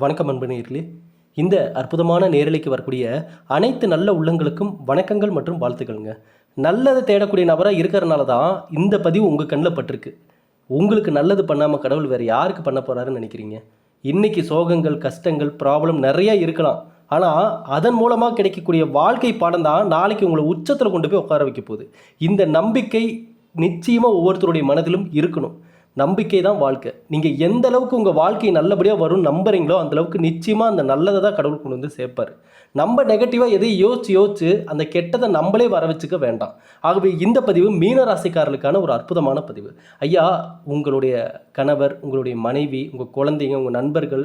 வணக்கம் அன்பு நேயர்களே. இந்த அற்புதமான நேரலைக்கு வரக்கூடிய அனைத்து நல்ல உள்ளங்களுக்கும் வணக்கங்கள் மற்றும் வாழ்த்துக்கள்ங்க. நல்லதை தேடக்கூடிய நபராக இருக்கிறனால தான் இந்த பதிவு உங்கள் கண்ணில் பட்டிருக்கு. உங்களுக்கு நல்லது பண்ணாமல் கடவுள் வேறு யாருக்கு பண்ண போகிறாருன்னு நினைக்கிறீங்க? இன்னைக்கு சோகங்கள் கஷ்டங்கள் ப்ராப்ளம் நிறையா இருக்கலாம். ஆனால் அதன் மூலமாக கிடைக்கக்கூடிய வாழ்க்கை பாடம் தான் நாளைக்கு உங்களை உச்சத்தில் கொண்டு போய் உட்கார வைக்க போகுது. இந்த நம்பிக்கை நிச்சயமாக ஒவ்வொருத்தருடைய மனதிலும் இருக்கணும். நம்பிக்கை தான் வாழ்க்கை. நீங்கள் எந்த அளவுக்கு உங்கள் வாழ்க்கை நல்லபடியாக வரும் நம்புறீங்களோ அந்த அளவுக்கு நிச்சயமாக அந்த நல்லதை தான் கடவுள் கொண்டு வந்து சேர்ப்பார். நம்ம நெகட்டிவாக எதையும் யோசிச்சு யோசிச்சு அந்த கெட்டதை நம்மளே வர வச்சுக்க வேண்டாம். ஆகவே இந்த பதிவு மீன ராசிக்காரர்களுக்கான ஒரு அற்புதமான பதிவு. ஐயா உங்களுடைய கணவர் உங்களுடைய மனைவி உங்கள் குழந்தைங்க உங்கள் நண்பர்கள்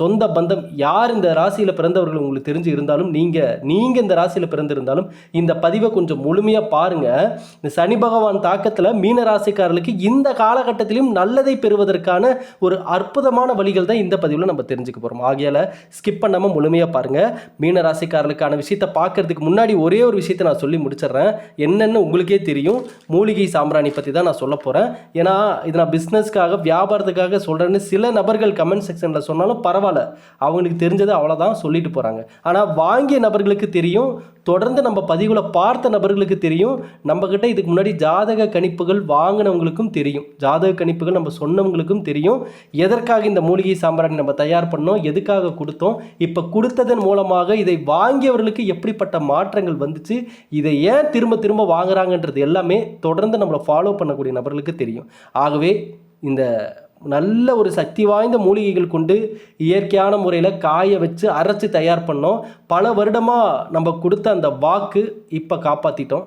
சொந்த பந்தம் யார் இந்த ராசியில் பிறந்தவர்கள் உங்களுக்கு தெரிஞ்சு இருந்தாலும் நீங்கள் நீங்கள் இந்த ராசியில் பிறந்திருந்தாலும் இந்த பதிவை கொஞ்சம் முழுமையாக பாருங்கள் இந்த சனி பகவான் தாக்கத்தில் மீன ராசிக்காரர்களுக்கு இந்த காலகட்டத்திலும் நல்லதை பெறுவதற்கான ஒரு அற்புதமான வழிகள் தான் இந்த பதிவில் நம்ம தெரிஞ்சுக்க போகிறோம் ஆகையால் ஸ்கிப் பண்ணாமல் முழுமையாக பாருங்கள் மீன ராசிக்காரர்களுக்கான விஷயத்தை பார்க்கறதுக்கு முன்னாடி ஒரே ஒரு விஷயத்தை நான் சொல்லி முடிச்சிடுறேன். என்னென்னு உங்களுக்கே தெரியும். மூலிகை சாம்பிராணி பற்றி தான் நான் சொல்ல போகிறேன் ஏன்னா இது நான் பிஸ்னஸ்க்காக வியாபாரத்துக்காக சொல்கிறேன்னு சில நபர்கள் கமெண்ட் செக்ஷனில் சொன்னாலும் பரவாயில்ல. அவங்களுக்கு தெரிஞ்சது அவ்வளோதான் சொல்லிட்டு போகிறாங்க ஆனால் வாங்கிய நபர்களுக்கு தெரியும். தொடர்ந்து நம்ம பதிவுகளை பார்த்த நபர்களுக்கு தெரியும். நம்மக்கிட்ட இதுக்கு முன்னாடி ஜாதக கணிப்புகள் வாங்கினவங்களுக்கும் தெரியும். ஜாதக கணிப்புகள் நம்ம சொன்னவங்களுக்கும் தெரியும். எதற்காக இந்த மூலிகை சாம்பிராணி நம்ம தயார் பண்ணோம்? எதுக்காக கொடுத்தோம்? இப்போ கொடுத்ததன் மூலமாக இதை வாங்கியவர்களுக்கு எப்படிப்பட்ட மாற்றங்கள் வந்துச்சு? இதை ஏன் திரும்ப திரும்ப வாங்குறாங்கன்றது எல்லாமே தொடர்ந்து நம்மளை ஃபாலோ பண்ணக்கூடிய நபர்களுக்கு தெரியும். ஆகவே இந்த நல்ல ஒரு சக்தி வாய்ந்த மூலிகைகள் கொண்டு இயற்கையான முறையில் காய வச்சு அரைச்சி தயார் பண்ணோம். பல வருடமாக நம்ம கொடுத்த அந்த வாக்கு இப்போ காப்பாற்றிட்டோம்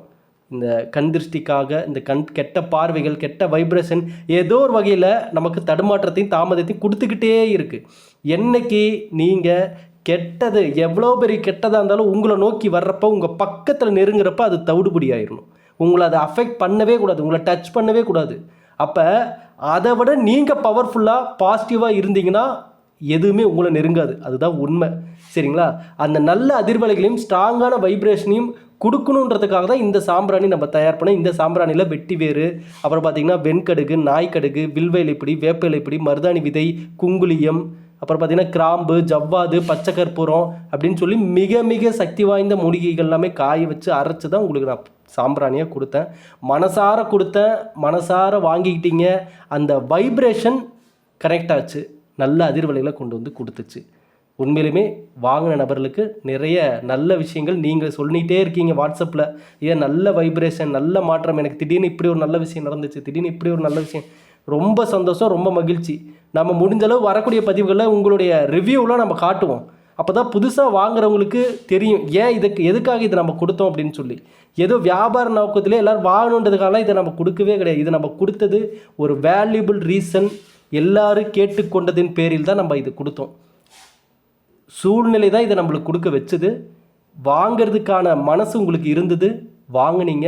இந்த கண் திருஷ்டிக்காக இந்த கண் கெட்ட பார்வைகள் கெட்ட வைப்ரேஷன் ஏதோ ஒரு வகையில் நமக்கு தடுமாற்றத்தையும் தாமதத்தையும் கொடுத்துக்கிட்டே இருக்குது என்னைக்கு நீங்கள் கெட்டது எவ்வளோ பெரிய கெட்டதாக இருந்தாலும் உங்களை நோக்கி வர்றப்போ உங்கள் பக்கத்தில் நெருங்குறப்ப அது தவிடுபடி ஆயிடணும் உங்களை அதை அஃபெக்ட் பண்ணவே கூடாது. உங்களை டச் பண்ணவே கூடாது. அப்போ அதை விட நீங்கள் பவர்ஃபுல்லாக பாசிட்டிவாக இருந்தீங்கன்னா எதுவுமே உங்களை நெருங்காது. அதுதான் உண்மை. சரிங்களா? அந்த நல்ல அதிர்வலைகளையும் ஸ்ட்ராங்கான வைப்ரேஷனையும் கொடுக்கணுன்றதுக்காக தான் இந்த சாம்பிராணி நம்ம தயார் பண்ணோம். இந்த சாம்பிராணியில் வெட்டி வேறு அப்புறம் பார்த்திங்கன்னா வெண்கடுகு நாய்க்கடுகு வில்வேலைப்பிடி வேப்பிலைப்பிடி மருதாணி விதை குங்குளியம் அப்புறம் பார்த்திங்கன்னா கிராம்பு ஜவ்வாது பச்சை கற்பூரம் அப்படின்னு சொல்லி மிக மிக சக்தி வாய்ந்த மூலிகைகள் எல்லாமே காய வச்சு அரைச்சி தான் உங்களுக்கு நான் சாம்பிராணியாக கொடுத்தேன். மனசார கொடுத்தேன் மனசார வாங்கிக்கிட்டீங்க. அந்த வைப்ரேஷன் கனெக்ட் ஆச்சு. நல்ல அதிர்வலைகளை கொண்டு வந்து கொடுத்துச்சு. உண்மையிலுமே வாங்கின நபர்களுக்கு நிறைய நல்ல விஷயங்கள் நீங்கள் சொல்லிகிட்டே இருக்கீங்க வாட்ஸ்அப்பில். ஏன் நல்ல வைப்ரேஷன் நல்ல மாற்றம். எனக்கு திடீர்னு இப்படி ஒரு நல்ல விஷயம் நடந்துச்சு திடீர்னு இப்படி ஒரு நல்ல விஷயம். ரொம்ப சந்தோஷம் ரொம்ப மகிழ்ச்சி. நம்ம முடிஞ்சளவு வரக்கூடிய பதிவுகளில் உங்களுடைய ரிவ்யூவில் நம்ம காட்டுவோம். அப்போ தான் புதுசாக வாங்குறவங்களுக்கு தெரியும் ஏன் இதுக்கு எதுக்காக இதை நம்ம கொடுத்தோம் அப்படின்னு சொல்லி. ஏதோ வியாபார நோக்கத்திலே எல்லோரும் வாங்கணுன்றதுக்காக இதை நம்ம கொடுக்கவே கிடையாது. இதை நம்ம கொடுத்தது ஒரு வேல்யூபிள் ரீசன் எல்லாரும் கேட்டுக்கொண்டதின் பேரில் தான் நம்ம இது கொடுத்தோம். சூழ்நிலை தான் இதை நம்மளுக்கு கொடுக்க வச்சது. வாங்கிறதுக்கான மனசு உங்களுக்கு இருந்தது வாங்குனீங்க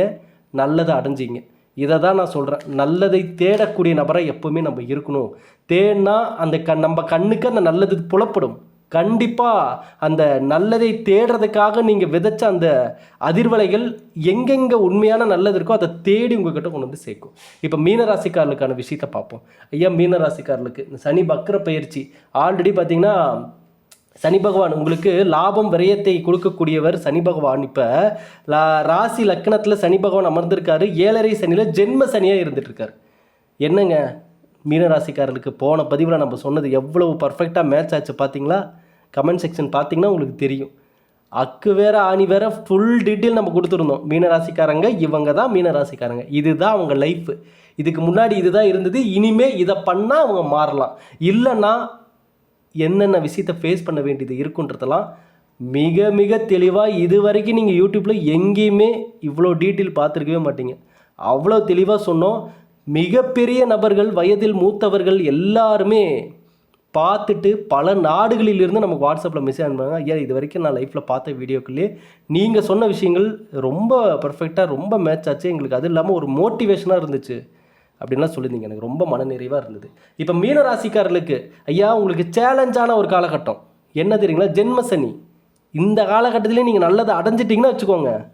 நல்லதை அடைஞ்சிங்க. இதை தான் நான் சொல்கிறேன் நல்லதை தேடக்கூடிய நபராக எப்போவுமே நம்ம இருக்கணும். தேடினா அந்த கண் நம்ம கண்ணுக்கு அந்த நல்லது புலப்படும். கண்டிப்பாக அந்த நல்லதை தேடுறதுக்காக நீங்கள் விதைச்ச அந்த அதிர்வலைகள் எங்கெங்கே உண்மையான நல்லது இருக்கோ அதை தேடி உங்ககிட்ட கொண்டு வந்து சேர்க்கும். இப்போ மீனராசிக்காரர்களுக்கான விஷயத்தை பார்ப்போம். ஐயா மீனராசிக்காரர்களுக்கு இந்த சனி பக்ர பயிற்சி. ஆல்ரெடி பார்த்தீங்கன்னா சனி பகவான் உங்களுக்கு லாபம் விரயத்தை கொடுக்கக்கூடியவர் சனி பகவான். இப்போ லா ராசி லக்கணத்தில் சனி பகவான் அமர்ந்திருக்காரு. ஏழரை சனியில் ஜென்ம சனியாக இருந்துகிட்ருக்காரு என்னங்க? மீனராசிக்காரர்களுக்கு போன பதிவில் நம்ம சொன்னது எவ்வளவு பர்ஃபெக்டாக மேட்ச் ஆச்சு பார்த்தீங்களா கமெண்ட் செக்ஷன் பார்த்தீங்கன்னா உங்களுக்கு தெரியும். அக்கு வேற ஆணி வேற ஃபுல் டீட்டெயில் நம்ம கொடுத்துருந்தோம். மீனராசிக்காரங்க இவங்க தான் மீனராசிக்காரங்க. இதுதான் அவங்க லைஃப் இதுக்கு முன்னாடி இதுதான் இருந்தது. இனிமே இதை பண்ணால் அவங்க மாறலாம். இல்லைன்னா என்னென்ன விஷயத்தை ஃபேஸ் பண்ண வேண்டியது இருக்குன்றதெல்லாம் மிக மிக தெளிவாக இது வரைக்கும் நீங்கள் யூடியூப்பில் எங்கேயுமே இவ்வளோ டீட்டெயில் பார்த்துருக்கவே மாட்டீங்க. அவ்வளோ தெளிவாக சொன்னோம். மிகப்பெரிய நபர்கள் வயதில் மூத்தவர்கள் எல்லாருமே பார்த்துட்டு பல நாடுகளிலிருந்து நமக்கு வாட்ஸ்அப்பில் மெசேஜ் அனுப்புவாங்க ஐயா இது வரைக்கும் நான் லைஃப்பில் பார்த்த வீடியோக்குள்ளே நீங்கள் சொன்ன விஷயங்கள் ரொம்ப பர்ஃபெக்டாக ரொம்ப மேட்ச் ஆச்சு. எங்களுக்கு அது இல்லாமல் ஒரு மோட்டிவேஷனாக இருந்துச்சு. அப்படின்லாம் சொல்லியிருந்தீங்க. எனக்கு ரொம்ப மனநிறைவாக இருந்தது. இப்போ மீனராசிக்காரர்களுக்கு ஐயா உங்களுக்கு சேலஞ்சான ஒரு காலகட்டம். என்ன தெரியுங்களா? ஜென்ம சனி. இந்த காலகட்டத்திலே நீங்கள் நல்லதை அடைஞ்சிட்டிங்கன்னா வச்சுக்கோங்க.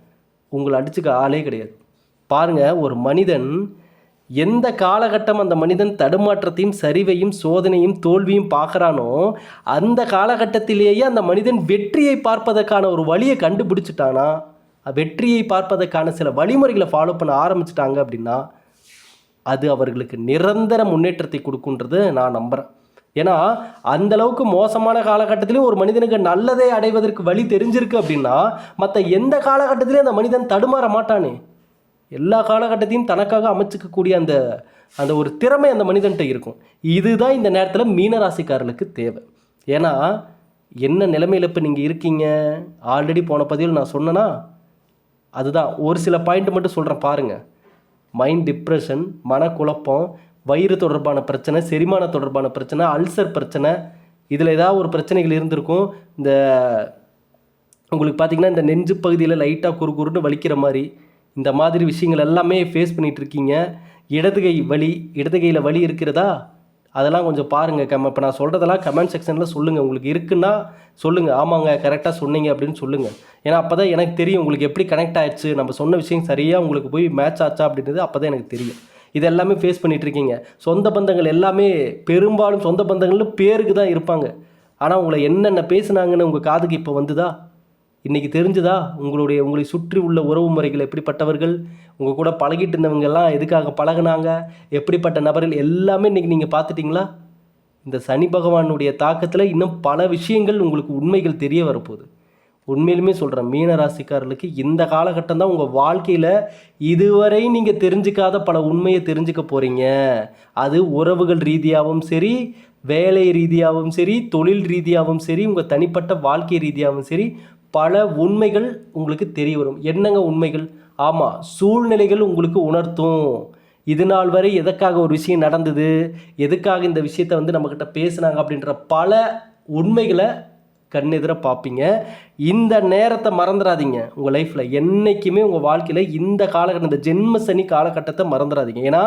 உங்களை அடிச்சுக்க ஆளே கிடையாது. பாருங்கள் ஒரு மனிதன் எந்த காலகட்டம் அந்த மனிதன் தடுமாற்றத்தையும் சரிவையும் சோதனையும் தோல்வியும் பார்க்குறானோ அந்த காலகட்டத்திலேயே அந்த மனிதன் வெற்றியை பார்ப்பதற்கான ஒரு வழியை கண்டுபிடிச்சிட்டானா? வெற்றியை பார்ப்பதற்கான சில வழிமுறைகளை ஃபாலோ பண்ண ஆரம்பிச்சிட்டாங்க அப்படின்னா அது அவர்களுக்கு நிரந்தர முன்னேற்றத்தை கொடுக்குன்றது நான் நம்புகிறேன் ஏன்னா அந்த அளவுக்கு மோசமான காலகட்டத்திலையும் ஒரு மனிதனுக்கு நல்லதை அடைவதற்கு வழி தெரிஞ்சிருக்கு அப்படின்னா மற்ற எந்த காலகட்டத்திலையும் அந்த மனிதன் தடுமாற மாட்டானே. எல்லா காலகட்டத்தையும் தனக்காக அமைச்சிக்கக்கூடிய அந்த அந்த ஒரு திறமை அந்த மனிதன்கிட்ட இருக்கும். இதுதான் இந்த நேரத்தில் மீனராசிக்காரர்களுக்கு தேவை. ஏன்னா என்ன நிலைமையில் இப்போ நீங்கள் இருக்கீங்க? ஆல்ரெடி போன பதிவில் நான் சொன்னேன்னா அதுதான். ஒரு சில பாயிண்ட் மட்டும் சொல்கிறேன் பாருங்கள் மைண்ட் டிப்ரெஷன் மனக்குழப்பம் வயிறு தொடர்பான பிரச்சனை செரிமான தொடர்பான பிரச்சனை அல்சர் பிரச்சனை இதில் ஏதாவது ஒரு பிரச்சனைகள் இருந்திருக்கும். இந்த உங்களுக்கு பார்த்திங்கன்னா இந்த நெஞ்சு பகுதியில் லைட்டாக குறு குறுன்னு வலிக்கிற மாதிரி இந்த மாதிரி விஷயங்கள் எல்லாமே ஃபேஸ் பண்ணிகிட்டு இருக்கீங்க இடது கை வலி இடது கையில் வலி இருக்கிறதா? அதெல்லாம் கொஞ்சம் பாருங்கள் கம் இப்போ நான் சொல்கிறதெல்லாம் கமெண்ட் செக்ஷனில் சொல்லுங்கள் உங்களுக்கு இருக்குன்னா சொல்லுங்கள் ஆமாங்க கரெக்டாக சொன்னீங்க அப்படின்னு சொல்லுங்கள் ஏன்னா அப்போ தான் எனக்கு தெரியும் உங்களுக்கு எப்படி கனெக்ட் ஆயிடுச்சு. நம்ம சொன்ன விஷயம் சரியாக உங்களுக்கு போய் மேட்ச் ஆச்சா அப்படின்றது அப்போ தான் எனக்கு தெரியும். இது எல்லாமே ஃபேஸ் பண்ணிகிட்ருக்கீங்க இருக்கீங்க சொந்த பந்தங்கள் எல்லாமே பெரும்பாலும் சொந்த பந்தங்கள்னு பேருக்கு தான் இருப்பாங்க. ஆனால் உங்களை என்னென்ன பேசுனாங்கன்னு உங்கள் காதுக்கு இப்போ வந்துதா? இன்றைக்கி தெரிஞ்சுதா உங்களுடைய உங்களை சுற்றி உள்ள உறவு முறைகள் எப்படிப்பட்டவர்கள்? உங்கள் கூட பழகிட்டு இருந்தவங்க எல்லாம் எதுக்காக பழகுனாங்க? எப்படிப்பட்ட நபர்கள்? எல்லாமே இன்றைக்கி நீங்கள் பார்த்துட்டிங்களா? இந்த சனி பகவானுடைய தாக்கத்தில் இன்னும் பல விஷயங்கள் உங்களுக்கு உண்மைகள் தெரிய வரப்போகுது. உண்மையிலுமே சொல்கிறேன் மீன ராசிக்காரர்களுக்கு இந்த காலகட்டம் தான் உங்கள் வாழ்க்கையில் இதுவரை நீங்கள் தெரிஞ்சுக்காத பல உண்மையை தெரிஞ்சுக்க போகிறீங்க அது உறவுகள் ரீதியாகவும் சரி வேலை ரீதியாகவும் சரி தொழில் ரீதியாகவும் சரி உங்கள் தனிப்பட்ட வாழ்க்கை ரீதியாகவும் சரி பல உண்மைகள் உங்களுக்கு தெரிய வரும். என்னங்க உண்மைகள்? ஆமாம் சூழ்நிலைகள் உங்களுக்கு உணர்த்தும். இது நாள் வரை எதற்காக ஒரு விஷயம் நடந்தது? எதுக்காக இந்த விஷயத்தை வந்து நம்மக்கிட்ட பேசுனாங்க? அப்படின்ற பல உண்மைகளை கண்ணெதிர பார்ப்பீங்க இந்த நேரத்தை மறந்துடாதீங்க. உங்கள் லைஃப்பில் என்றைக்குமே உங்கள் வாழ்க்கையில் இந்த காலகட்டம் இந்த ஜென்ம சனி காலகட்டத்தை மறந்துடாதீங்க. ஏன்னா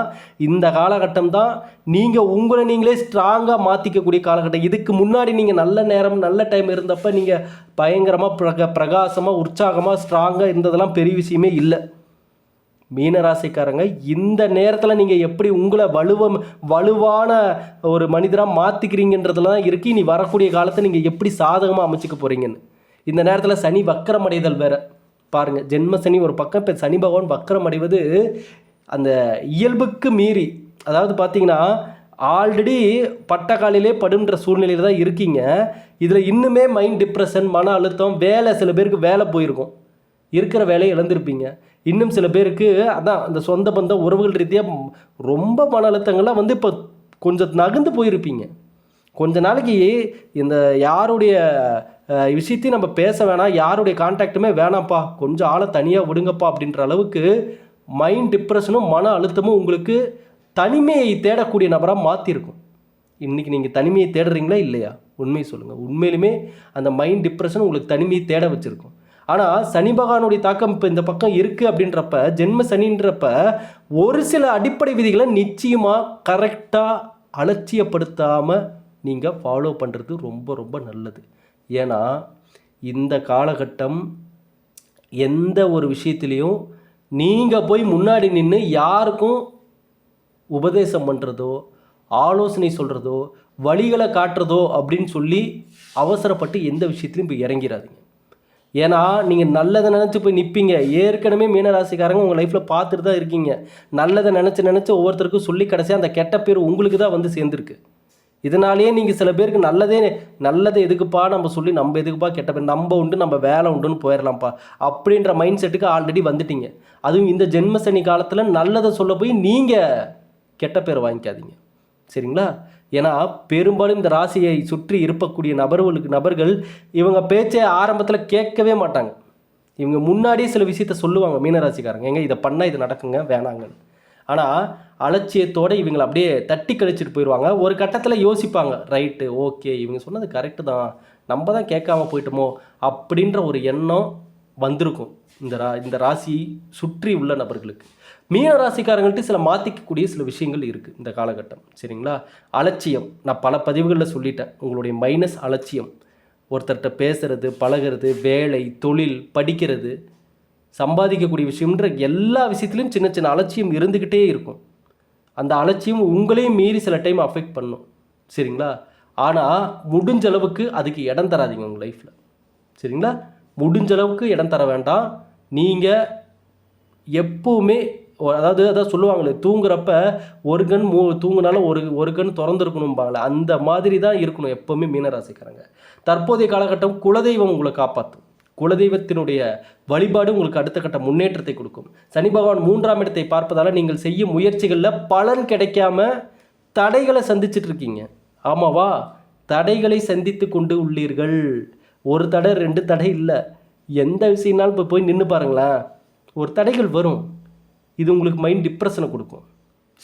இந்த காலகட்டம் தான் நீங்கள் உங்களை நீங்களே ஸ்ட்ராங்காக மாற்றிக்கக்கூடிய காலகட்டம். இதுக்கு முன்னாடி நீங்கள் நல்ல நேரம் நல்ல டைம் இருந்தப்போ நீங்கள் பயங்கரமாக பிரக பிரகாசமாக உற்சாகமாக ஸ்ட்ராங்காக இருந்ததெல்லாம் பெரிய விஷயமே இல்லை. மீனராசிக்காரங்க இந்த நேரத்தில் நீங்கள் எப்படி உங்களை வலுவம் வலுவான ஒரு மனிதராக மாற்றிக்கிறீங்கன்றதுல தான் இருக்குது இனி வரக்கூடிய காலத்தை நீங்கள் எப்படி சாதகமாக அமைச்சிக்க போகிறீங்கன்னு இந்த நேரத்தில் சனி வக்கரம் அடைதல் பாருங்கள் ஜென்ம சனி ஒரு பக்கம் இப்போ சனி பகவான் வக்கரம் அடைவது அந்த இயல்புக்கு மீறி. அதாவது பார்த்தீங்கன்னா ஆல்ரெடி பட்டக்காலிலே படுன்ற சூழ்நிலையில் தான் இருக்கீங்க. இதில் இன்னுமே மைண்ட் டிப்ரெஷன் மன அழுத்தம் வேலை சில பேருக்கு வேலை போயிருக்கும். இருக்கிற வேலையை இழந்திருப்பீங்க. இன்னும் சில பேருக்கு அதான் இந்த சொந்த பந்த உறவுகள் ரீதியாக ரொம்ப மன அழுத்தங்கள்லாம் வந்து இப்போ கொஞ்சம் நகர்ந்து போயிருப்பீங்க. கொஞ்ச நாளைக்கு இந்த யாருடைய விஷயத்தையும் நம்ம பேச வேணாம் யாருடைய கான்டாக்டுமே வேணாம்ப்பா கொஞ்சம் ஆளை தனியாக விடுங்கப்பா அப்படின்ற அளவுக்கு மைண்ட் டிப்ரெஷனும் மன அழுத்தமும் உங்களுக்கு தனிமையை தேடக்கூடிய நபராக மாற்றிருக்கும் இன்றைக்கி நீங்கள் தனிமையை தேடுறீங்களா இல்லையா? உண்மையை சொல்லுங்கள் உண்மையிலுமே அந்த மைண்ட் டிப்ரெஷன் உங்களுக்கு தனிமையை தேட வச்சுருக்கும். ஆனால் சனி பகவானுடைய தாக்கம் இப்போ இந்த பக்கம் இருக்குது அப்படின்றப்ப ஜென்ம சனின்றப்ப ஒரு சில அடிப்படை விதிகளை நிச்சயமாக கரெக்டாக அலட்சியப்படுத்தாமல் நீங்கள் ஃபாலோ பண்ணுறது ரொம்ப ரொம்ப நல்லது. ஏன்னா இந்த காலகட்டம் எந்த ஒரு விஷயத்துலேயும் நீங்கள் போய் முன்னாடி நின்று யாருக்கும் உபதேசம் பண்ணுறதோ ஆலோசனை சொல்கிறதோ வழிகளை காட்டுறதோ அப்படின்னு சொல்லி அவசரப்பட்டு எந்த விஷயத்துலையும் இப்போ இறங்கிறாதீங்க. ஏன்னா நீங்கள் நல்லதை நினச்சி போய் நிற்பீங்க ஏற்கனவே மீனராசிக்காரங்க உங்கள் லைஃப்பில் பார்த்துட்டு தான் இருக்கீங்க. நல்லதை நினச்சி நினச்சி ஒவ்வொருத்தருக்கும் சொல்லி கடைசியாக அந்த கெட்ட பேர் உங்களுக்கு தான் வந்து சேர்ந்துருக்கு. இதனாலேயே நீங்கள் சில பேருக்கு நல்லதே நல்லது எதுக்குப்பா நம்ம சொல்லி நம்ம எதுக்குப்பா கெட்ட பேர் நம்ம உண்டு நம்ம வேலை உண்டுன்னு போயிடலாம்ப்பா அப்படின்ற மைண்ட் செட்டுக்கு ஆல்ரெடி வந்துட்டீங்க. அதுவும் இந்த ஜென்ம சனி காலத்தில் நல்லதை சொல்ல போய் நீங்கள் கெட்ட பேர் வாங்கிக்காதீங்க. சரிங்களா? ஏன்னா பெரும்பாலும் இந்த ராசியை சுற்றி இருக்கக்கூடிய நபர்களுக்கு நபர்கள் இவங்க பேச்சை ஆரம்பத்தில் கேட்கவே மாட்டாங்க. இவங்க முன்னாடியே சில விஷயத்த சொல்லுவாங்க மீனராசிக்காரங்க. எங்க இதை பண்ணால் இது நடக்குங்க? வேணாங்கன்னு ஆனால் அலட்சியத்தோடு இவங்களை அப்படியே தட்டி கழிச்சிட்டு போயிடுவாங்க. ஒரு கட்டத்தில் யோசிப்பாங்க ரைட்டு ஓகே இவங்க சொன்னது கரெக்டு தான். நம்ம தான் கேட்காம போயிட்டோமோ? அப்படின்ற ஒரு எண்ணம் வந்திருக்கும். இந்த ரா இந்த ராசி சுற்றி உள்ள நபர்களுக்கு. மீன ராசிக்காரங்கள்ட்ட சில மாற்றிக்கக்கூடிய சில விஷயங்கள் இருக்குது இந்த காலகட்டம். சரிங்களா? அலட்சியம். நான் பல பதிவுகளில் சொல்லிட்டேன். உங்களுடைய மைனஸ் அலட்சியம். ஒருத்தர்கிட்ட பேசுகிறது பழகிறது வேலை தொழில் படிக்கிறது சம்பாதிக்கக்கூடிய விஷயம்ன்ற எல்லா விஷயத்துலையும் சின்ன சின்ன அலட்சியம் இருந்துக்கிட்டே இருக்கும். அந்த அலட்சியம் உங்களையும் மீறி சில டைம் அஃபெக்ட் பண்ணும். சரிங்களா? ஆனால் முடிஞ்ச அளவுக்கு அதுக்கு இடம் தராதீங்க உங்கள் லைஃப்பில் சரிங்களா? முடிஞ்ச அளவுக்கு இடம் தர வேண்டாம். நீங்கள் எப்போவுமே அதாவது அதாவது அதான் சொல்லுவாங்களே தூங்குறப்ப ஒரு கண் மூ தூங்குனாலும் ஒரு ஒரு கண் திறந்துருக்கணும்பாங்களே அந்த மாதிரி தான் இருக்கணும் எப்போவுமே மீனராசிக்காரங்க. தற்போதைய காலகட்டம் குலதெய்வம் உங்களை காப்பாற்றும் குலதெய்வத்தினுடைய வழிபாடு உங்களுக்கு அடுத்த கட்ட முன்னேற்றத்தை கொடுக்கும். சனி பகவான் மூன்றாம் இடத்தை பார்ப்பதால் நீங்கள் செய்யும் முயற்சிகளில் பலன் கிடைக்காம தடைகளை சந்திச்சுட்டு இருக்கீங்க ஆமாவா? தடைகளை சந்தித்து கொண்டு உள்ளீர்கள். ஒரு தடை ரெண்டு தடை இல்லை. எந்த விஷயம்னாலும் இப்போ போய் நின்று பாருங்களேன். ஒரு தடைகள் வரும். இது உங்களுக்கு மைண்ட் டிப்ரெஷனை கொடுக்கும்.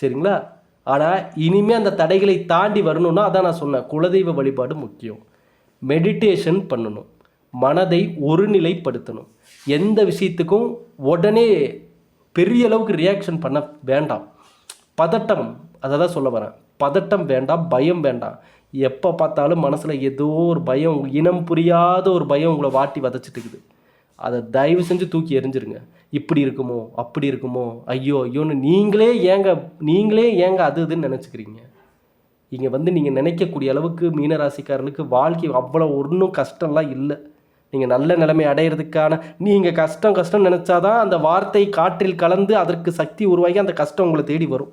சரிங்களா? ஆனால் இனிமேல் அந்த தடைகளை தாண்டி வரணும்னா அதான் நான் சொன்னேன். குலதெய்வ வழிபாடு முக்கியம். மெடிடேஷன் பண்ணணும். மனதை ஒருநிலைப்படுத்தணும். எந்த விஷயத்துக்கும் உடனே பெரிய அளவுக்கு ரியாக்ஷன் பண்ண வேண்டாம். பதட்டம். அதை தான் சொல்ல வரேன். பதட்டம் வேண்டாம் பயம் வேண்டாம். எப்போ பார்த்தாலும் மனசில் ஏதோ ஒரு பயம் இனம் புரியாத ஒரு பயம் உங்களை வாட்டி வதச்சிட்டுக்குது. அதை தயவு செஞ்சு தூக்கி எறிஞ்சிருங்க. இப்படி இருக்குமோ அப்படி இருக்குமோ ஐயோ ஐயோன்னு நீங்களே ஏங்க நீங்களே ஏங்க அது இதுன்னு நினச்சிக்கிறீங்க. இங்கே வந்து நீங்கள் நினைக்கக்கூடிய அளவுக்கு மீனராசிக்காரர்களுக்கு வாழ்க்கை அவ்வளோ ஒன்றும் கஷ்டம்லாம் இல்லை. நீங்கள் நல்ல நிலைமை அடையிறதுக்கான நீங்கள் கஷ்டம் கஷ்டம் நினச்சாதான் அந்த வார்த்தை காற்றில் கலந்து அதற்கு சக்தி உருவாகி அந்த கஷ்டம் உங்களை தேடி வரும்.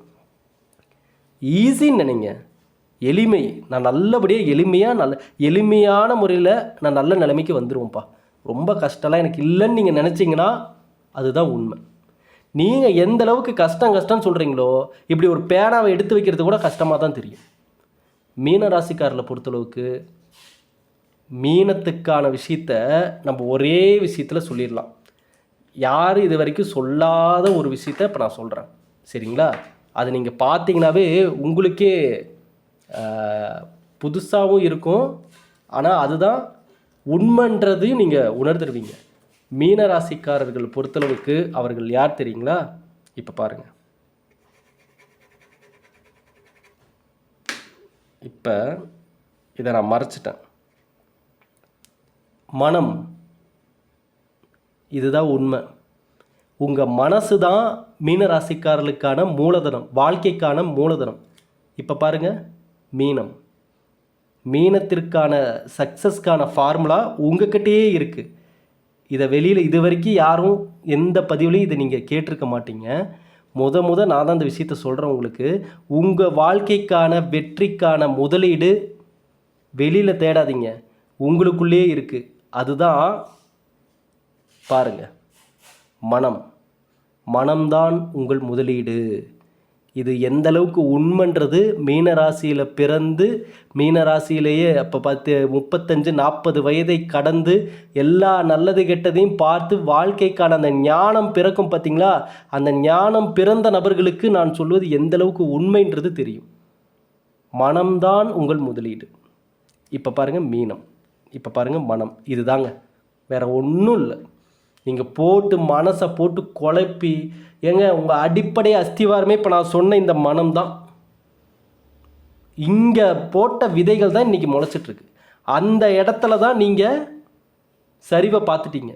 ஈஸின்னு நினைங்க. எளிமை. நான் நல்லபடியாக எளிமையாக நல்ல எளிமையான முறையில் நான் நல்ல நிலைமைக்கு வந்துடுவோம்ப்பா ரொம்ப கஷ்டம்லாம் எனக்கு இல்லைன்னு நீங்கள் நினச்சிங்கன்னா அதுதான் உண்மை. நீங்கள் எந்த அளவுக்கு கஷ்டம் கஷ்டம்னு சொல்கிறீங்களோ இப்படி ஒரு பேனாவை எடுத்து வைக்கிறது கூட கஷ்டமாக தான் தெரியும். மீன ராசிக்காரில் பொறுத்தளவுக்கு மீனத்துக்கான விஷயத்த நம்ம ஒரே விஷயத்தில் சொல்லிடலாம். யார் இது வரைக்கும் சொல்லாத ஒரு விஷயத்த இப்போ நான் சொல்கிறேன் சரிங்களா? அது நீங்கள் பார்த்தீங்கன்னாவே உங்களுக்கே புதுசாகவும் இருக்கும். ஆனால் அதுதான் உண்மைன்றதையும் நீங்கள் உணர்ந்துருவீங்க. மீன ராசிக்காரர்கள் பொறுத்தளவுக்கு அவர்கள் யார் தெரியுங்களா? இப்போ பாருங்கள் இப்போ இதை நான் மறைச்சிட்டேன். மனம். இதுதான் உண்மை. உங்கள் மனசு தான் மீனராசிக்காரர்களுக்கான மூலதனம் வாழ்க்கைக்கான மூலதனம். இப்போ பாருங்கள் மீனம். மீனத்திற்கான சக்ஸஸ்க்கான ஃபார்முலா உங்ககிட்டயே இருக்குது இதை வெளியில் இது வரைக்கும் யாரும் எந்த பதிவுலையும் இதை நீங்கள் கேட்டிருக்க மாட்டீங்க. முத முத நான் தான் இந்த விஷயத்த சொல்கிறேன் உங்களுக்கு. உங்கள் வாழ்க்கைக்கான வெற்றிக்கான முதலீடு வெளியில் தேடாதீங்க. உங்களுக்குள்ளேயே இருக்குது அதுதான் பாருங்கள் மனம். மனம்தான் உங்கள் முதலீடு. இது எந்த அளவுக்கு உண்மைன்றது மீனராசியில் பிறந்து மீனராசியிலேயே அப்போ பார்த்து முப்பத்தஞ்சு நாற்பது வயதை கடந்து எல்லா நல்லது கெட்டதையும் பார்த்து வாழ்க்கைக்கான அந்த ஞானம் பிறக்கும் பார்த்தீங்களா அந்த ஞானம் பிறந்த நபர்களுக்கு நான் சொல்வது எந்த அளவுக்கு உண்மைன்றது தெரியும். மனம்தான் உங்கள் முதலீடு. இப்போ பாருங்கள் மீனம். இப்போ பாருங்கள் மனம். இதுதாங்க. வேறு ஒன்றும் இல்லை. நீங்கள் போட்டு மனசை போட்டு குழப்பி ஏங்க உங்கள் அடிப்படை அஸ்திவாரமே இப்போ நான் சொன்ன இந்த மனம் தான். இங்கே போட்ட விதைகள் தான் இன்றைக்கி முளைச்சிட்ருக்கு அந்த இடத்துல தான் நீங்கள் சரிவை பார்த்துட்டீங்க.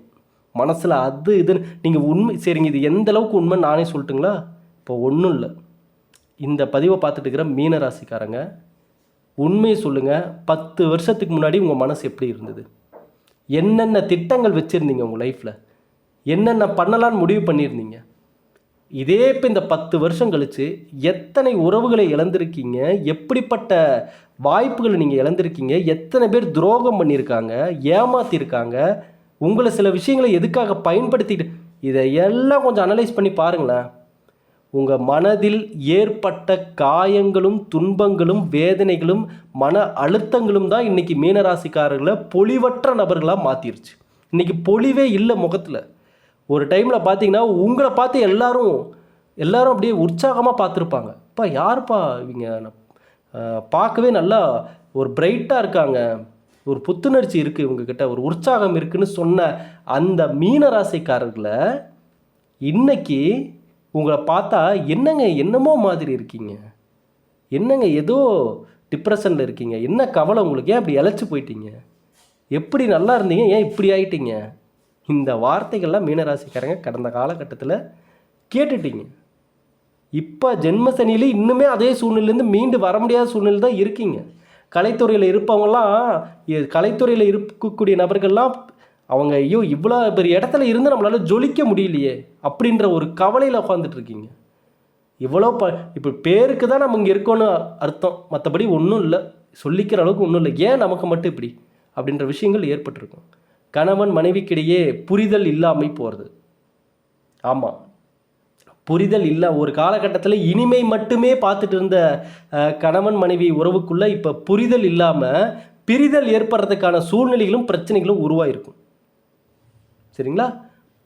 மனசில் அது இதுன்னு நீங்கள் உண்மை சரிங்க இது எந்த அளவுக்கு உண்மை நானே சொல்லட்டுங்களா? இப்போ ஒன்றும் இல்லை. இந்த பதிவை பார்த்துட்டு இருக்கிற மீன ராசிக்காரங்க உண்மையை சொல்லுங்கள் பத்து வருஷத்துக்கு முன்னாடி உங்கள் மனசு எப்படி இருந்தது? என்னென்ன திட்டங்கள் வச்சுருந்தீங்க உங்கள் லைஃப்பில் என்னென்ன பண்ணலான்னு முடிவு பண்ணியிருந்தீங்க? இதே இப்போ இந்த பத்து வருஷம் கழித்து எத்தனை உறவுகளை இழந்திருக்கீங்க? எப்படிப்பட்ட வாய்ப்புகளை நீங்கள் இழந்திருக்கீங்க? எத்தனை பேர் துரோகம் பண்ணியிருக்காங்க? ஏமாத்திருக்காங்க? உங்களை சில விஷயங்களை எதுக்காக பயன்படுத்திட்டு இதை எல்லாம் கொஞ்சம் அனலைஸ் பண்ணி பாருங்களேன். உங்கள் மனதில் ஏற்பட்ட காயங்களும் துன்பங்களும் வேதனைகளும் மன அழுத்தங்களும் தான் இன்றைக்கி மீனராசிக்காரர்களை பொலிவற்ற நபர்களாக மாற்றிருச்சு இன்றைக்கி பொலிவே இல்லை முகத்தில். ஒரு டைமில் பார்த்தீங்கன்னா உங்களை பார்த்து எல்லோரும் எல்லாரும் அப்படியே உற்சாகமாக பார்த்துருப்பாங்க. அப்பா யாருப்பா இவங்க? பார்க்கவே நல்லா ஒரு பிரைட்டாக இருக்காங்க. ஒரு புத்துணர்ச்சி இருக்குது இவங்கக்கிட்ட ஒரு உற்சாகம் இருக்குன்னு சொன்ன அந்த மீனராசிக்காரர்களை இன்னைக்கு உங்களை பார்த்தா என்னங்க என்னமோ மாதிரி இருக்கீங்க? என்னங்க ஏதோ டிப்ரெஷனில் இருக்கீங்க? என்ன கவலை உங்களுக்கு? ஏன் அப்படி இழைச்சி போயிட்டீங்க? எப்படி நல்லா இருந்தீங்க? ஏன் இப்படி ஆயிட்டீங்க? இந்த வார்த்தைகள்லாம் மீனராசிக்காரங்க கடந்த காலகட்டத்தில் கேட்டுட்டீங்க. இப்போ ஜென்ம சனியிலே இன்னுமே அதே சூழ்நிலையிலேருந்து மீண்டு வர முடியாத சூழ்நிலை தான் இருக்கீங்க. கலைத்துறையில் இருப்பவங்களாம் கலைத்துறையில் இருக்கக்கூடிய நபர்கள்லாம் அவங்க ஐயோ இவ்வளோ பெரிய இடத்துல இருந்து நம்மளால ஜொலிக்க முடியலையே அப்படின்ற ஒரு கவலையில் உட்காந்துட்ருக்கீங்க இவ்வளோ ப இப்போ பேருக்கு தான் நம்ம இங்கே இருக்கோன்னு அர்த்தம். மற்றபடி ஒன்றும் இல்லை. சொல்லிக்கிற அளவுக்கு ஒன்றும் இல்லை. ஏன் நமக்கு மட்டும் இப்படி? அப்படின்ற விஷயங்கள் ஏற்பட்டிருக்கும். கணவன் மனைவிக்கிடையே புரிதல் இல்லாமல் போகிறது ஆமாம் புரிதல் இல்லை. ஒரு காலகட்டத்தில் இனிமை மட்டுமே பார்த்துட்டு இருந்த கணவன் மனைவி உறவுக்குள்ளே இப்போ புரிதல் இல்லாமல் பிரிதல் ஏற்படுறதுக்கான சூழ்நிலைகளும் பிரச்சனைகளும் உருவாயிருக்கும். சரிங்களா?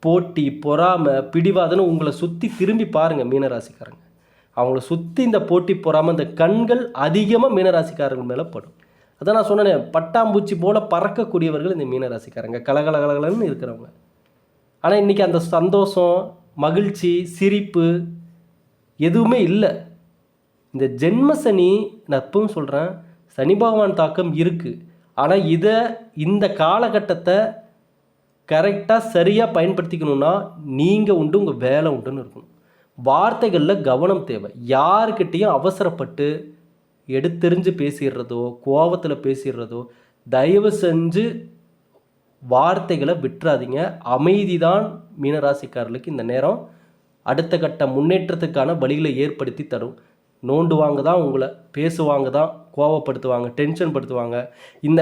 போட்டி பொறாமை பிடிவாதன்னு உங்களை சுற்றி திரும்பி பாருங்கள் மீனராசிக்காரங்க. அவங்கள சுற்றி இந்த போட்டி பொறாமல் இந்த கண்கள் அதிகமாக மீனராசிக்காரங்க மேலே படும். அதான் நான் சொன்னேனே பட்டாம்பூச்சி போல பறக்கக்கூடியவர்கள் இந்த மீனராசிக்காரங்க. கலகலகலகலன்னு இருக்கிறவங்க. ஆனால் இன்றைக்கி அந்த சந்தோஷம் மகிழ்ச்சி சிரிப்பு எதுவுமே இல்லை. இந்த ஜென்ம சனி நான் எப்பவும் சொல்கிறேன் சனி பகவான் தாக்கம் இருக்குது ஆனால் இதை இந்த காலகட்டத்தை கரெக்டாக சரியாக பயன்படுத்திக்கணும்னா நீங்கள் உண்டு உங்கள் வேலை உண்டுன்னு இருக்கணும். வார்த்தைகளில் கவனம் தேவை. யாருக்கிட்டேயும் அவசரப்பட்டு எடுத்தெறிஞ்சு பேசிடுறதோ கோவத்தில் பேசிடுறதோ தயவு செஞ்சு வார்த்தைகளை விட்டுறாதீங்க. அமைதி தான் மீனராசிக்காரர்களுக்கு இந்த நேரம். அடுத்த கட்ட முன்னேற்றத்துக்கான வழிகளை ஏற்படுத்தி தரும். நோண்டுவாங்க தான் உங்களை பேசுவாங்க தான் கோவப்படுத்துவாங்க டென்ஷன் படுத்துவாங்க. இந்த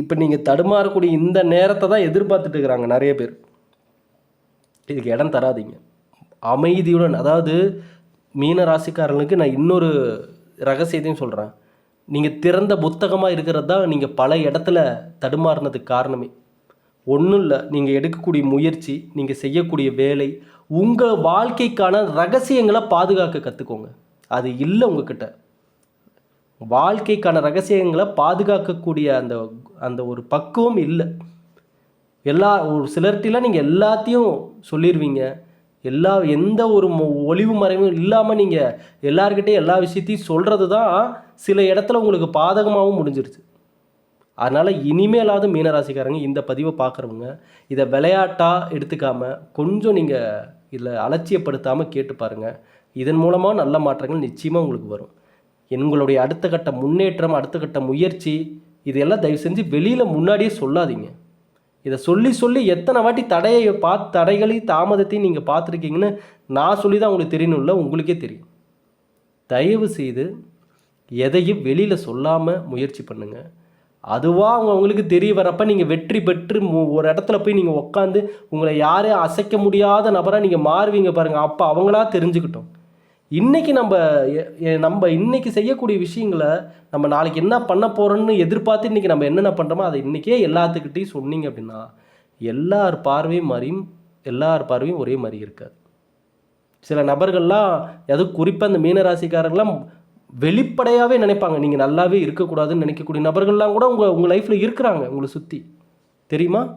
இப்போ நீங்கள் தடுமாறக்கூடிய இந்த நேரத்தை தான் எதிர்பார்த்துட்டு இருக்கிறாங்க நிறைய பேர். இதுக்கு இடம் தராதீங்க. அமைதியுடன் அதாவது மீன ராசிக்காரர்களுக்கு நான் இன்னொரு ரகசியத்தையும் சொல்கிறேன் நீங்கள் திறந்த புத்தகமாக இருக்கிறது தான் நீங்கள் பல இடத்துல தடுமாறினதுக்கு காரணமே. ஒன்றும் இல்லை நீங்கள் எடுக்கக்கூடிய முயற்சி நீங்கள் செய்யக்கூடிய வேலை உங்கள் வாழ்க்கைக்கான ரகசியங்களை பாதுகாக்க கற்றுக்கோங்க அது இல்லை உங்ககிட்ட. வாழ்க்கைக்கான ரகசியங்களை பாதுகாக்கக்கூடிய அந்த அந்த ஒரு பக்குவம் இல்லை. எல்லா ஒரு சிலர்கிட்டலாம் நீங்கள் எல்லாத்தையும் சொல்லிடுவீங்க எல்லா எந்த ஒரு ஒளிவு மறைவும் இல்லாமல் நீங்கள் எல்லாருக்கிட்டே எல்லா விஷயத்தையும் சொல்கிறது தான் சில இடத்துல உங்களுக்கு பாதகமாகவும் முடிஞ்சிருச்சு. அதனால் இனிமேலாவது மீனராசிக்காரங்க இந்த பதிவை பார்க்குறவங்க இதை விளையாட்டாக எடுத்துக்காம கொஞ்சம் நீங்கள் இதில் அலட்சியப்படுத்தாமல் கேட்டு பாருங்கள் இதன் மூலமாக நல்ல மாற்றங்கள் நிச்சயமாக உங்களுக்கு வரும். எங்களுடைய அடுத்த கட்ட முன்னேற்றம் அடுத்த கட்ட முயற்சி இதெல்லாம் தயவு செஞ்சு வெளியில் முன்னாடியே சொல்லாதீங்க. இதை சொல்லி சொல்லி எத்தனை வாட்டி தடையை பார்த்து தடைகளையும் தாமதத்தையும் நீங்கள் பார்த்துருக்கீங்கன்னு நான் சொல்லி தான் உங்களுக்கு தெரியணும்ல உங்களுக்கே தெரியும். தயவு செய்து எதையும் வெளியில் சொல்லாமல் முயற்சி பண்ணுங்கள் அதுவாக அவங்க அவங்களுக்கு தெரிய வரப்போ நீங்கள் வெற்றி பெற்று மு- ஒரு இடத்துல போய் நீங்கள் உட்காந்து உங்களை யாரையும் அசைக்க முடியாத நபராக நீங்கள் மாறுவீங்க பாருங்கள் அப்போ அவங்களா தெரிஞ்சுக்கிட்டோம். இன்றைக்கி நம்ம எ- நம்ம இன்றைக்கி செய்யக்கூடிய விஷயங்களை நம்ம நாளைக்கு என்ன பண்ண போகிறோன்னு எதிர்பார்த்து இன்னைக்கு நம்ம என்னென்ன பண்ணுறோமோ அதை இன்றைக்கே எல்லாத்துக்கிட்டையும் சொன்னீங்க அப்படின்னா எல்லார் பார்வையும் மாதிரியும் எல்லார் பார்வையும் ஒரே மாதிரி இருக்காது. சில நபர்கள்லாம் அதுவும் குறிப்பாக இந்த மீனராசிக்காரர்கள்லாம் வெளிப்படையாகவே நினைப்பாங்க நீங்கள் நல்லாவே இருக்கக்கூடாதுன்னு நினைக்கக்கூடிய நபர்கள்லாம் கூட உங்கள் உங்கள் லைஃப்பில் இருக்கிறாங்க உங்களை சுற்றி தெரியுமா?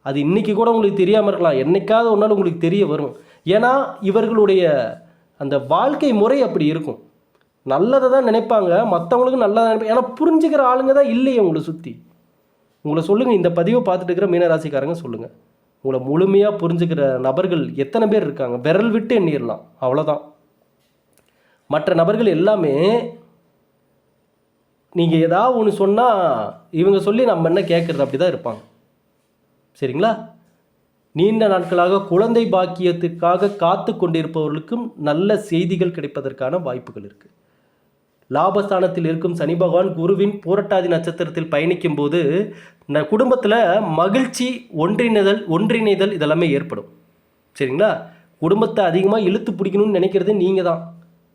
அது இன்னைக்கு கூட உங்களுக்கு தெரியாமல் இருக்கலாம். என்றைக்காவது ஒரு நாள் உங்களுக்கு தெரிய வரும். ஏன்னா இவர்களுடைய அந்த வாழ்க்கை முறை அப்படி இருக்கும். நல்லதை தான் நினைப்பாங்க மற்றவங்களுக்கு நல்லதாக நினைப்பாங்க ஏன்னா புரிஞ்சுக்கிற ஆளுங்க தான் இல்லையே உங்களை சுற்றி உங்களை சொல்லுங்கள் இந்த பதிவை பார்த்துட்டு இருக்கிற மீனராசிக்காரங்க சொல்லுங்கள் உங்களை முழுமையாக புரிஞ்சுக்கிற நபர்கள் எத்தனை பேர் இருக்காங்க? விரல் விட்டு எண்ணிடலாம் அவ்வளோதான் மற்ற நபர்கள் எல்லாமே நீங்கள் ஏதாவது ஒன்று சொன்னால் இவங்க சொல்லி நம்ம என்ன கேட்குறது அப்படி தான் இருப்பாங்க. சரிங்களா? நீண்ட நாட்களாக குழந்தை பாக்கியத்துக்காக காத்து கொண்டிருப்பவர்களுக்கும் நல்ல செய்திகள் கிடைப்பதற்கான வாய்ப்புகள் இருக்குது லாபஸ்தானத்தில் இருக்கும் சனி பகவான் குருவின் பூரட்டாதி நட்சத்திரத்தில் பயணிக்கும் போது குடும்பத்தில் மகிழ்ச்சி ஒன்றிணைதல் ஒன்றிணைதல் இதெல்லாமே ஏற்படும். சரிங்களா? குடும்பத்தை அதிகமாக இழுத்து பிடிக்கணும்னு நினைக்கிறது நீங்கள் தான்.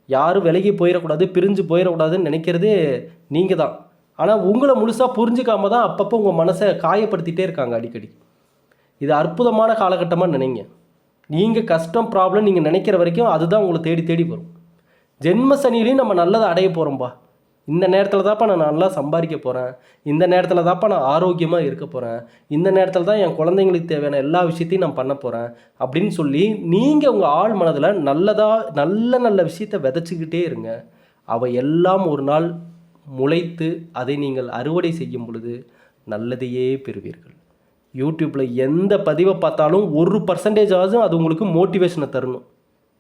யாரும் விலகி போயிடக்கூடாது பிரிஞ்சு போயிடக்கூடாதுன்னு நினைக்கிறது நீங்கள் தான். ஆனால் உங்களை முழுசாக புரிஞ்சுக்காம தான் அப்பப்போ உங்கள் மனசை காயப்படுத்திகிட்டே இருக்காங்க அடிக்கடி. இது அற்புதமான காலகட்டமாக நினைங்க. நீங்கள் கஷ்டம் ப்ராப்ளம் நீங்கள் நினைக்கிற வரைக்கும் அதுதான் உங்களை தேடி தேடி வரும். ஜென்ம சனிலையும் நம்ம நல்லதை அடைய போகிறோம்பா இந்த நேரத்தில் தான்ப்பா நான் நல்லா சம்பாதிக்க போகிறேன் இந்த நேரத்தில் தான்ப்பா நான் ஆரோக்கியமாக இருக்க போகிறேன் இந்த நேரத்தில் தான் என் குழந்தைங்களுக்கு தேவையான எல்லா விஷயத்தையும் நான் பண்ண போகிறேன் அப்படின்னு சொல்லி நீங்கள் உங்கள் ஆள் மனதில் நல்லதாக நல்ல நல்ல விஷயத்தை விதைச்சிக்கிட்டே இருங்க. அவை எல்லாம் ஒரு நாள் முளைத்து அதை நீங்கள் அறுவடை செய்யும் பொழுது நல்லதையே பெறுவீர்கள். யூடியூப்பில் எந்த பதிவை பார்த்தாலும் ஒரு பர்சன்டேஜாவது அது உங்களுக்கு மோட்டிவேஷனை தரணும்.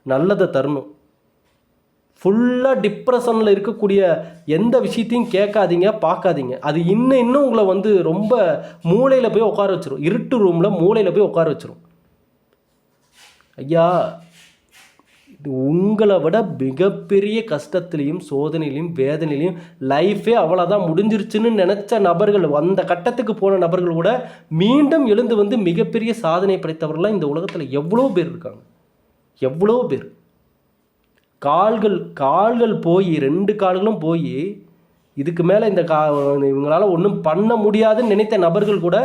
நல்லதை தரணும். ஃபுல்லாக டிப்ரெஷனில் இருக்கக்கூடிய எந்த விஷயத்தையும் கேட்காதீங்க பார்க்காதீங்க. அது இன்னும் இன்னும் உங்களை வந்து ரொம்ப மூளையில் போய் உட்கார வச்சிரும். இருட்டு ரூமில் மூளையில் போய் உட்கார வச்சிரும். ஐயா உங்களை விட மிகப்பெரிய கஷ்டத்துலேயும் சோதனையிலையும் வேதனையிலையும் லைஃபே அவ்வளோதான் முடிஞ்சிருச்சுன்னு நினச்ச நபர்கள் அந்த கட்டத்துக்கு போன நபர்கள் கூட மீண்டும் எழுந்து வந்து மிகப்பெரிய சாதனை படைத்தவர்கள்லாம் இந்த உலகத்தில் எவ்வளோ பேர் இருக்காங்க. எவ்வளோ பேர். கால்கள் கால்கள் போய் ரெண்டு கால்களும் போய் இதுக்கு மேலே இந்த கா இவங்களால் ஒன்றும் பண்ண முடியாதுன்னு நினைத்த நபர்கள் கூட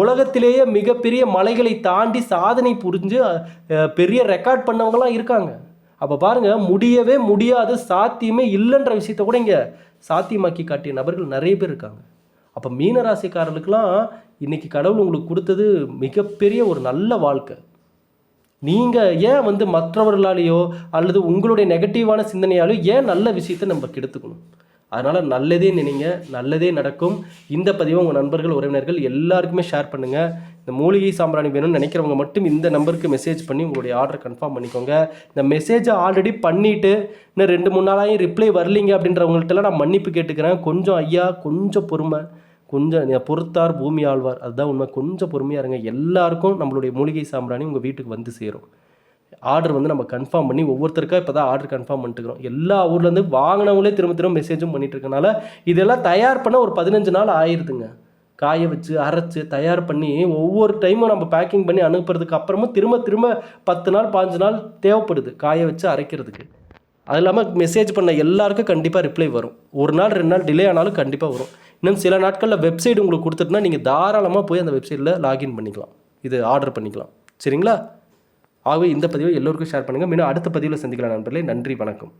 உலகத்திலேயே மிகப்பெரிய மலைகளை தாண்டி சாதனை புரிஞ்சு பெரிய ரெக்கார்ட் பண்ணவங்களாம் இருக்காங்க. அப்போ பாருங்கள் முடியவே முடியாது சாத்தியமே இல்லைன்ற விஷயத்த கூட இங்கே சாத்தியமாக்கி காட்டிய நபர்கள் நிறைய பேர் இருக்காங்க. அப்போ மீனராசிக்காரர்களுக்கெல்லாம் இன்றைக்கி கடவுள் உங்களுக்கு கொடுத்தது மிகப்பெரிய ஒரு நல்ல வாழ்க்கை. நீங்கள் ஏன் வந்து மற்றவர்களாலேயோ அல்லது உங்களுடைய நெகட்டிவான சிந்தனையாலேயோ ஏன் நல்ல விஷயத்தை நம்ம கெடுத்துக்கணும்? அதனால் நல்லதே நினைங்க நல்லதே நடக்கும். இந்த பதிவை உங்கள் நண்பர்கள் உறவினர்கள் எல்லாருக்குமே ஷேர் பண்ணுங்கள் இந்த மூலிகை சாம்பிராணி வேணும்னு நினைக்கிறவங்க மட்டும் இந்த நம்பருக்கு மெசேஜ் பண்ணி உங்களுடைய ஆர்டர் கன்ஃபார்ம் பண்ணிக்கோங்க. இந்த மெசேஜை ஆல்ரெடி பண்ணிவிட்டு இன்னும் ரெண்டு மூணு நாளாயும் ரிப்ளை வரலீங்க அப்படின்றவங்கள்ட்டலாம் நான் மன்னிப்பு கேட்டுக்கிறேன். கொஞ்சம் ஐயா கொஞ்சம் பொறுமை. கொஞ்சம் பொறுத்தார் பூமி ஆழ்வார். அதுதான் உண்மை. கொஞ்சம் பொறுமையாக இருங்க. எல்லாருக்கும் நம்மளுடைய மூலிகை சாம்பிராணி உங்கள் வீட்டுக்கு வந்து சேரும். ஆர்டர் வந்து நம்ம கன்ஃபார்ம் பண்ணி ஒவ்வொருத்தருக்கா இப்போ தான் ஆர்டர் கன்ஃபார்ம் பண்ணிட்டுக்கிறோம். எல்லா ஊர்லேருந்து வாங்கினவங்களே திரும்ப திரும்ப மெசேஜும் பண்ணிட்டு இருக்கனால இதெல்லாம் தயார் பண்ண ஒரு பதினஞ்சு நாள் ஆயிருதுங்க. காய வச்சு அரைச்சு தயார் பண்ணி ஒவ்வொரு டைமும் நம்ம பேக்கிங் பண்ணி அனுப்புறதுக்கு அப்புறமும் திரும்ப திரும்ப பத்து நாள் பாஞ்சு நாள் தேவைப்படுது காய வச்சு அரைக்கிறதுக்கு. அது இல்லாமல் மெசேஜ் பண்ண எல்லாருக்கும் கண்டிப்பாக ரிப்ளை வரும். ஒரு நாள் ரெண்டு நாள் டிலே ஆனாலும் கண்டிப்பாக வரும். இன்னும் சில நாட்களில் வெப்சைட் உங்களுக்கு கொடுத்துட்டுனா நீங்கள் தாராளமாக போய் அந்த வெப்சைட்டில் லாகின் பண்ணிக்கலாம். இது ஆர்டர் பண்ணிக்கலாம். சரிங்களா? ஆகவே இந்த பதிவை எல்லோருக்கும் ஷேர் பண்ணுங்கள் மீண்டும் அடுத்த பதிவில் சந்திக்கலாம் நண்பர்களே. நன்றி வணக்கம்.